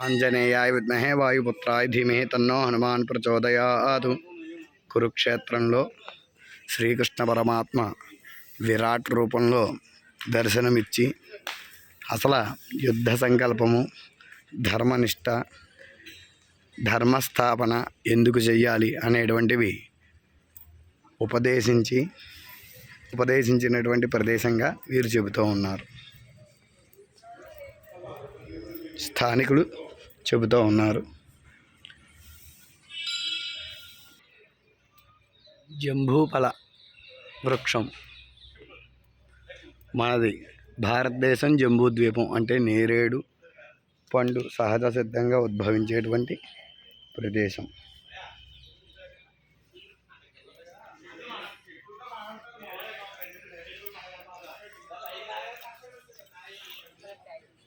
ఆంజనేయాయ విద్మహే వాయుపుత్రాయ ధీమహి తన్నో హనుమాన్ ప్రచోదయాదు కురుక్షేత్రంలో శ్రీకృష్ణ పరమాత్మ విరాట్ రూపంలో దర్శనమిచ్చి అసలు యుద్ధ సంకల్పము ధర్మనిష్ట ధర్మస్థాపన ఎందుకు చెయ్యాలి అనేటువంటివి ఉపదేశించి ఉపదేశించినటువంటి ప్రదేశంగా వీరు చెబుతూ ఉన్నారు. స్థానికులు చెబుతూ ఉన్నారు. జంబూఫల వృక్షం మనది భారతదేశం జంబూ ద్వీపం అంటే నేరేడు పండు సహజ సిద్ధంగా ఉద్భవించేటువంటి ప్రదేశం.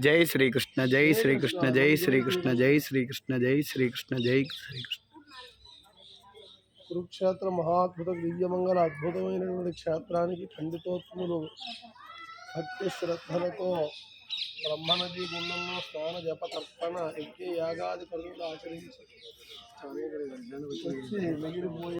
जय श्री कृष्ण जय श्री कृष्ण जय श्री कृष्ण जय श्री कृष्ण जय श्री कृष्ण जय श्री कृष्ण। कुरुक्षेत्र महाद्भुत दिव्य मंगल अद्भुत क्षेत्रा की खंडितोत्तम भक्ति श्रद्धल तो ब्रह्म नदी गुंडम स्नान जप तर्पण यज्ञ यागा कर्म आचरिंच